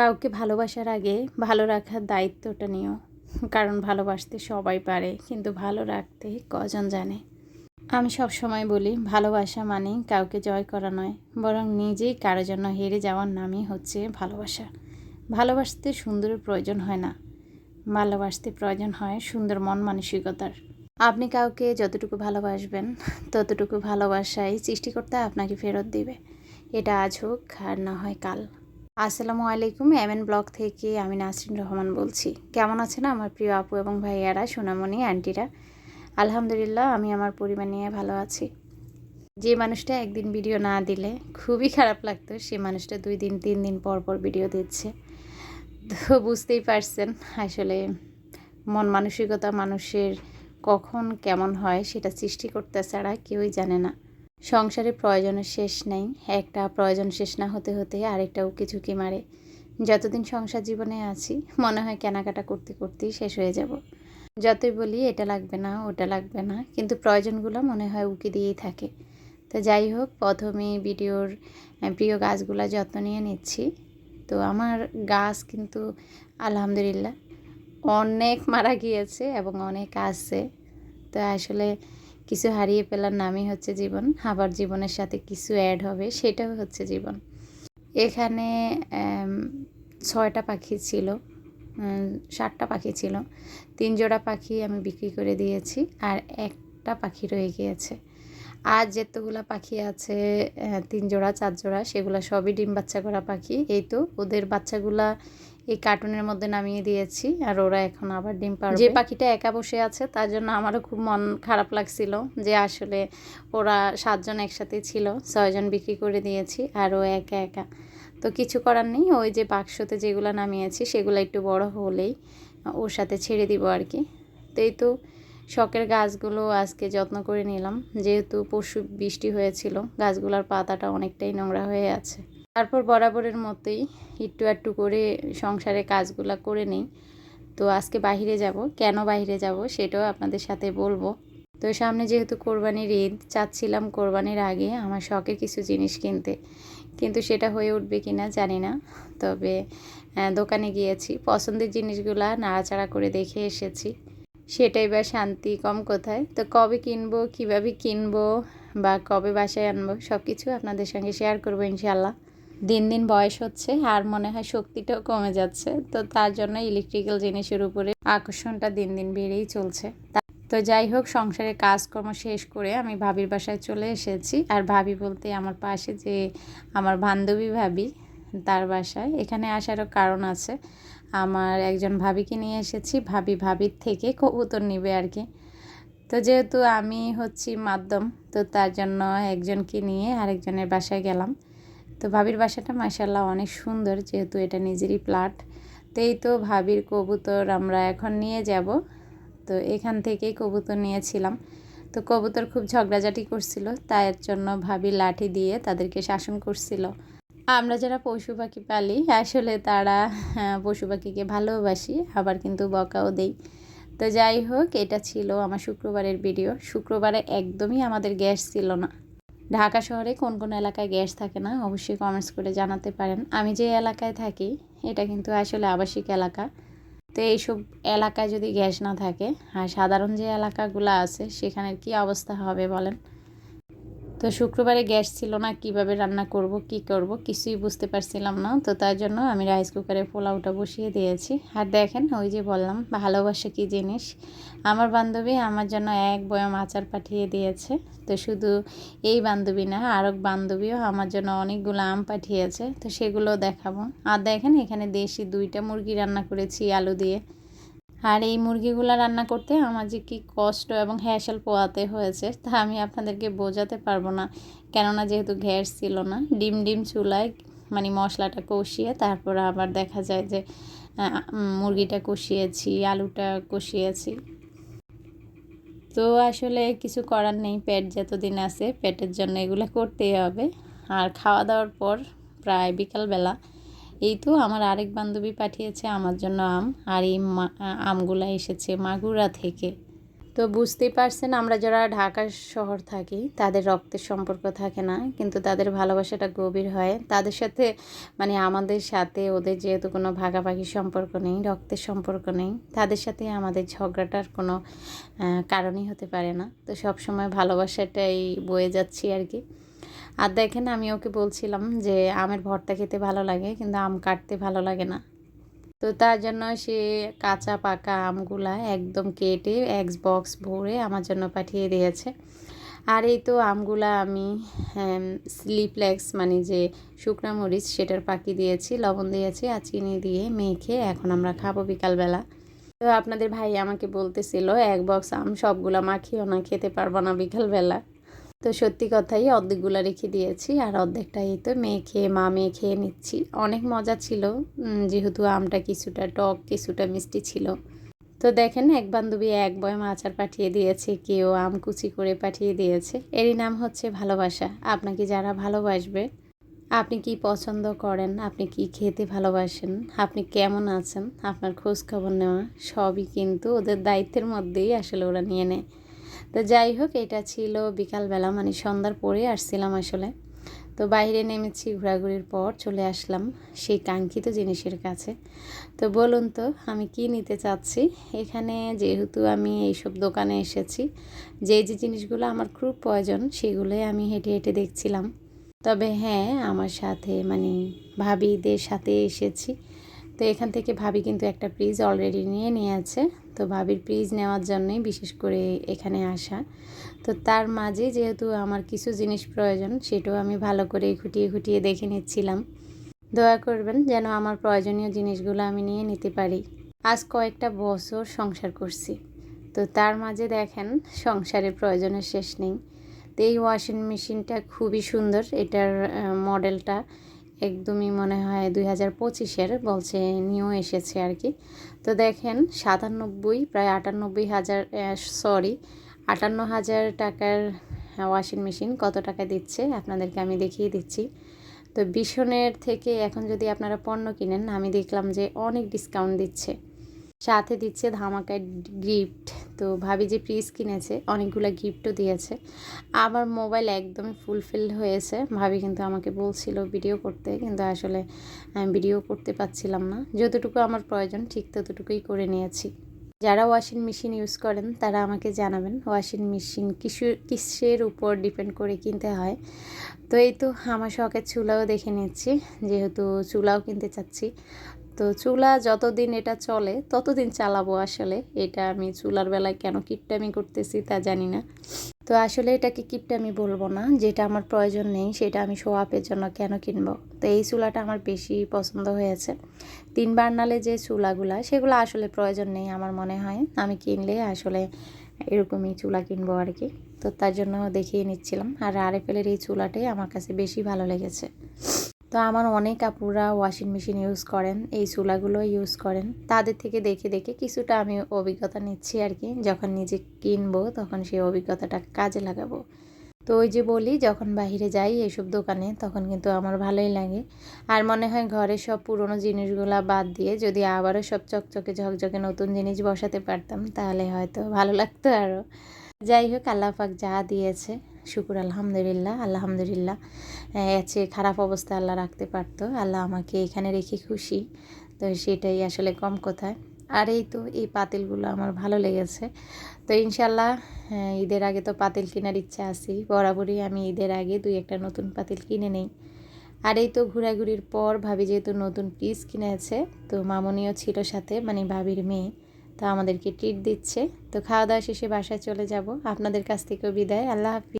কাউকে ভালোবাসার আগে ভালো রাখার দায়িত্বটা নিও। কারণ ভালোবাসতে সবাই পারে, কিন্তু ভালো রাখতে কজন জানে? আমি সব সময় বলি, ভালোবাসা মানে কাউকে জয় করা নয়, বরং নিজেই কারোর জন্য হেরে যাওয়ার নামই হচ্ছে ভালোবাসা। ভালোবাসতে সুন্দরের প্রয়োজন হয় না। ভালোবাসতে প্রয়োজন হয় সুন্দর মন মানসিকতার। আপনি কাউকে যতটুকু ভালোবাসবেন, ততটুকু ভালোবাসাই সৃষ্টিকর্তা আপনাকে ফেরত দিবে। এটা আজ হোক, আর না হয় কাল। আসসালামু আলাইকুম এম এন ব্লগ থেকে আমি নাসরিন রহমান বলছি। কেমন আছেন আমার প্রিয় আপু এবং ভাইয়ারা, সোনামণি, আন্টিরা? আলহামদুলিল্লাহ, আমি আমার পরিবার নিয়ে ভালো আছি। যে মানুষটা একদিন ভিডিও না দিলে খুবই খারাপ লাগতো, সে মানুষটা দুই দিন, তিন দিন পর পর ভিডিও দিচ্ছে। তো বুঝতেই পারছেন আসলে মন মানসিকতা মানুষের কখন কেমন হয় সেটা সৃষ্টি করতে ছাড়া কেউই জানে না। সংসারে প্রয়োজনের শেষ নেই। একটা প্রয়োজন শেষ না হতে হতে আরেকটা উকি ঝুঁকি মারে। যতদিন সংসার জীবনে আছি, মনে হয় কেনাকাটা করতে করতেই শেষ হয়ে যাব। যতই বলি, এটা লাগবে না, ওটা লাগবে না। কিন্তু প্রয়োজনগুলো মনে হয় উকি দিয়েই থাকে। তো যাই হোক প্রথমেই ভিডিওর প্রিয় গাছগুলো যত্ন নিয়ে নিচ্ছি। তো আমার গাছ কিন্তু আলহামদুলিল্লাহ অনেক মারা গিয়েছে এবং অনেক আছে। তো আসলে কিছু হারিয়ে ফেলার নামই হচ্ছে জীবন, আবার জীবনের সাথে কিছু অ্যাড হবে, সেটাও হচ্ছে জীবন। এখানে ছয়টা পাখি ছিল সাতটা পাখি ছিল। তিন জোড়া পাখি আমি বিক্রি করে দিয়েছি, আর একটা পাখি রয়ে গিয়েছে। আর যেতগুলো পাখি আছে তিন জোড়া, চার জোড়া, সেগুলো সবই ডিম বাচ্চা করা পাখি। এই তো, ওদের বাচ্চাগুলা এই কার্টুনের মধ্যে নামিয়ে দিয়েছি আর ওরা এখন আবার ডিম পারবে। যে পাখিটা একা বসে আছে, তার জন্য আমারও খুব মন খারাপ লাগছিল যে আসলে ওরা সাতজন একসাথে ছিল, ছয়জন বিক্রি করে দিয়েছি আর ও একা একা। তো কিছু করার নেই, ওই যে বাক্সতে যেগুলো নামিয়েছি সেগুলো একটু বড় হলেই ওর সাথে ছেড়ে দিব আর কি। তো এই তো শখের গাছগুলো আজকে যত্ন করে নিলাম, যেহেতু পশু বৃষ্টি হয়েছিল, গাছগুলোর পাতাটা অনেকটাই নোংরা হয়ে আছে। তারপর বরাবরের মতোই একটু একটু করে সংসারে কাজগুলো করে নিই। তো আজকে বাইরে যাব। কেন বাইরে যাব সেটাও আপনাদের সাথে বলব। তো সামনে যেহেতু কোরবানির ঈদ, চাচ্ছিলাম কোরবানির আগে আমার শখের কিছু জিনিস কিনতে। কিন্তু সেটা হয়ে উঠবে কি না জানি না। তবে দোকানে গিয়েছি। পছন্দের জিনিসগুলা নাড়াচাড়া করে দেখে এসেছি। সেটাই বা শান্তি কম কোথায়? তো কবে কিনবো, কীভাবে কিনবো বা কবে বাসায় আনব সব কিছু আপনাদের সঙ্গে শেয়ার করব ইনশাল্লাহ দিন দিন বয়স হচ্ছে আর মনে হয় শক্তিটাও কমে যাচ্ছে। তো তার জন্য ইলেকট্রিক্যাল জিনিসের উপরে আকর্ষণটা দিন দিন বেড়েই চলছে। তো যাই হোক, সংসারের কাজকর্ম শেষ করে আমি ভাবির বাসায় চলে এসেছি। আর ভাবি বলতে আমার পাশে যে আমার বান্ধবী ভাবি, তার বাসায়। এখানে আসারও কারণ আছে। আমার একজন ভাবিকে নিয়ে এসেছি। ভাবি ভাবির থেকে কবুতর নিবে আর কি। তো যেহেতু আমি হচ্ছি মাধ্যম, তো তার জন্য একজনকে নিয়ে আরেকজনের বাসায় গেলাম। তো ভাবির বাসাটা মাসাল্লাহ অনেক সুন্দর যেহেতু এটা নিজেরই প্লাট তো এই তো ভাবির কবুতর আমরা এখন নিয়ে যাব। তো এখান থেকেই কবুতর নিয়েছিলাম। তো কবুতর খুব ঝগড়াঝাটি করছিল তার জন্য ভাবি লাঠি দিয়ে তাদেরকে শাসন করছিল। আমরা যারা পশু পাখি পালি আসলে তারা হ্যাঁ, পশু পাখিকে ভালোবাসি আবার কিন্তু বকাও দেই। তো যাই হোক এটা ছিল আমার শুক্রবারের ভিডিও। শুক্রবারে একদমই আমাদের গ্যাস ছিল না। ঢাকা শহরে কোন কোন এলাকায় গ্যাস থাকে না, অবশ্যই কমেন্টস করে জানাতে পারেন। আমি যে এলাকায় থাকি, এটা কিন্তু আসলে আবাসিক এলাকা। তো এইসব এলাকায় যদি গ্যাস না থাকে, আর সাধারণ যে এলাকাগুলো আছে, সেখানের কি অবস্থা হবে বলেন? তো শুক্রবারে গ্যাস ছিল না, কীভাবে রান্না করব, কি করব কিছুই বুঝতে পারছিলাম না। তো তার জন্য আমি রাইস কুকারে পোলাওটা বসিয়ে দিয়েছি। আর দেখেন, ওই যে বললাম, ভালোবাসা কি জিনিস? আমার বান্ধবী আমার জন্য এক বয়াম আচার পাঠিয়ে দিয়েছে। তো শুধু এই বান্ধবী না আরও বান্ধবীও আমার জন্য অনেকগুলো আম পাঠিয়েছে। তো সেগুলো দেখাবো। আর দেখেন, এখানে দেশি দুইটা মুরগি রান্না করেছি আলু দিয়ে। আর এই মুরগিগুলো রান্না করতে আমার যে কী কষ্ট এবং হ্যাসেল পোয়াতে হয়েছে, তা আমি আপনাদেরকে বোঝাতে পারব না। কেননা যেহেতু গ্যাস ছিল না, ডিম ডিম চুলায় মানে মশলাটা কষিয়ে তারপর আবার দেখা যায় যে মুরগিটা কষিয়েছি, আলুটা কষিয়েছি। তো আসলে কিছু করার নেই, পেট যতদিন আছে, পেটের জন্য এগুলো করতেই হবে। আর খাওয়া দাওয়ার পর প্রায় বিকালবেলা এই তো আমার আরেক বান্ধবী পাঠিয়েছে আমার জন্য আম, আর এই আমগুলা এসেছে মাগুরা থেকে। তো বুঝতেই পারছেন, আমরা যারা ঢাকা শহর থাকি, তাদের রক্তের সম্পর্ক থাকে না, কিন্তু তাদের ভালোবাসাটা গভীর হয়। তাদের সাথে মানে আমাদের সাথে ওদের যেহেতু কোনো ভাগাভাগি সম্পর্ক নেই, রক্তের সম্পর্ক নেই, তাদের সাথে আমাদের ঝগড়াটার কোনো কারণই হতে পারে না। তো সব সময় ভালোবাসাটাই বয়ে যাচ্ছি আর কি। আর দেখেন আমি ওকে বলছিলাম যে আমের ভর্তা খেতে ভালো লাগে, কিন্তু আম কাটতে ভালো লাগে না। তো তার জন্য সে কাঁচা পাকা আমগুলা একদম কেটে এক্স বক্স ভরে আমার জন্য পাঠিয়ে দিয়েছে। আর এই তো আমগুলা আমি স্লিপলেক্স মানে যে শুকনা মরিচ সেটার পাকি দিয়েছি, লবণ দিয়েছি আর চিনি দিয়ে মেখে এখন আমরা খাব বিকালবেলা। তো আপনাদের ভাই আমাকে বলতেছিল এক বক্স আম সবগুলা মাখিও না, খেতে পারব না বিকালবেলা। তো সত্যি কথাই অর্ধেকগুলো রেখে দিয়েছি আর অর্ধেকটা এই তো মেয়ে খেয়ে, মা মেয়ে খেয়ে নিচ্ছি। অনেক মজা ছিল যেহেতু আমটা কিছুটা টক, কিছুটা মিষ্টি ছিল। তো দেখেন এক বান্ধবী এক বয়ম আচার পাঠিয়ে দিয়েছে, কেউ আম কুচি করে পাঠিয়ে দিয়েছে। এরই নাম হচ্ছে ভালোবাসা। আপনাকে যারা ভালোবাসবে, আপনি কি পছন্দ করেন? আপনি কি খেতে ভালোবাসেন? আপনি কেমন আছেন? আপনার খোঁজ খবর নেওয়া সবই কিন্তু ওদের দায়িত্বের মধ্যেই আসলে ওরা নিয়ে নেয়। তো যাই হোক, এটা ছিল বিকালবেলা মানে সন্ধ্যার পরে আসছিলাম আসলে। তো বাইরে নেমেছি, ঘোরাঘুরির পর চলে আসলাম সেই কাঙ্ক্ষিত জিনিসের কাছে। তো বলুন তো, আমি কি নিতে চাচ্ছি? এখানে যেহেতু আমি এইসব দোকানে এসেছি যে যে জিনিসগুলো আমার খুব প্রয়োজন সেগুলোই আমি হেঁটে হেঁটে দেখছিলাম। তবে হ্যাঁ আমার সাথে মানে ভাবিদের সাথে এসেছি। তো এখান থেকে ভাবি কিন্তু একটা ফ্রিজ অলরেডি নিয়ে নিয়েছে। তো ভাবির ফ্রিজ নেওয়ার জন্যই বিশেষ করে এখানে আসা। তো তার মাঝে যেহেতু আমার কিছু জিনিস প্রয়োজন, সেটাও আমি ভালো করে খুঁটিয়ে খুঁটিয়ে দেখে নিচ্ছিলাম। দয়া করবেন যেন আমার প্রয়োজনীয় জিনিসগুলো আমি নিয়ে নিতে পারি। আজ কয়েকটা বছর সংসার করছি। তো তার মাঝে দেখেন, সংসারের প্রয়োজনের শেষ নেই। তো এই ওয়াশিং মেশিনটা খুবই সুন্দর, এটার মডেলটা একদমই মনে হয় দুই হাজার পঁচিশের বলছে নিউ এসেছে আর কি। তো দেখেন সাতানব্বই, প্রায় আটানব্বই হাজার সরি আটান্ন হাজার টাকার ওয়াশিং মেশিন কত টাকা দিচ্ছে আপনাদেরকে আমি দেখিয়ে দিচ্ছি। তো বিশনের থেকে এখন যদি আপনারা পণ্য কিনেন, আমি দেখলাম যে অনেক ডিসকাউন্ট দিচ্ছে। সাথে দিচ্ছে ধামাকায় গিফট। তো ভাবি যে ফ্রিজ কিনেছে, অনেকগুলো গিফটও দিয়েছে। আমার মোবাইল একদমই ফুলফিল হয়েছে। ভাবি কিন্তু আমাকে বলছিল ভিডিও করতে, কিন্তু আসলে আমি ভিডিও করতে পারছিলাম না। যতটুকু আমার প্রয়োজন, ঠিক ততটুকুই করে নিয়েছি। যারা ওয়াশিং মেশিন ইউজ করেন, তারা আমাকে জানাবেন ওয়াশিং মেশিন কিসু, কিসের উপর ডিপেন্ড করে কিনতে হয়। তো এই তো, আমার শখের চুলাও দেখে নিচ্ছি। যেহেতু চুলাও কিনতে চাচ্ছি তো চুলা যতদিন এটা চলে, ততদিন চালাবো আসলে। এটা আমি চুলার বেলায় কেন কিপটামি করতেছি তা জানি না। তো আসলে এটাকে কিপটামি বলব না, যেটা আমার প্রয়োজন নেই, সেটা আমি শো আপের জন্য কেন কিনবো? তো এই চুলাটা আমার বেশি পছন্দ হয়েছে। তিন বার্নালে যে চুলাগুলা, সেগুলো আসলে প্রয়োজন নেই আমার মনে হয়। আমি কিনলে আসলে এরকমই চুলা কিনবো আর কি তো তার জন্য দেখিয়ে নিচ্ছিলাম। আর আরএফএলের এই চুলাটাই আমার কাছে বেশি ভালো লেগেছে। তো আমার অনেক আপুরা ওয়াশিং মেশিন ইউজ করেন, এই চুলাগুলো ইউজ করেন। তাদের থেকে দেখে দেখে কিছুটা আমি অভিজ্ঞতা নিচ্ছি আর কি, যখন নিজে কিনবো তখন সেই অভিজ্ঞতাটা কাজে লাগাবো। তো ওই যে বলি, যখন বাইরে যাই এইসব দোকানে, তখন কিন্তু আমার ভালোই লাগে। আর মনে হয় ঘরের সব পুরনো জিনিসগুলো বাদ দিয়ে যদি আবারও সব চকচকে ঝকঝকে নতুন জিনিস বসাতে পারতাম, তাহলে হয়তো ভালো লাগতো আরও যাই হোক, আল্লাহ পাক যা দিয়েছে, শুকুর আলহামদুলিল্লাহ আলহামদুলিল্লাহ। এর চেয়ে খারাপ অবস্থা আল্লাহ রাখতে পারতো। আল্লাহ আমাকে এখানে রেখে খুশি, তো সেটাই আসলে কম কথায় আর এই তো, এই পাতিলগুলো আমার ভালো লেগেছে। তো ইনশাল্লাহ ঈদের আগে তো পাতিল কেনার ইচ্ছা আছে বরাবরই আমি ঈদের আগে দুই একটা নতুন পাতিল কিনে নেই। আর এই তো ঘোরাঘুরির পর ভাবি যেহেতু নতুন পিস কিনেছে, তো মামনিও ছিল সাথে মানে ভাবির মেয়ে। তো আমাদেরকে ট্রিট দিচ্ছে। তো খাওয়া দাওয়া শেষে বাসায় চলে যাব। আপনাদের কাছ থেকেও বিদায়। আল্লাহ হাফিজ।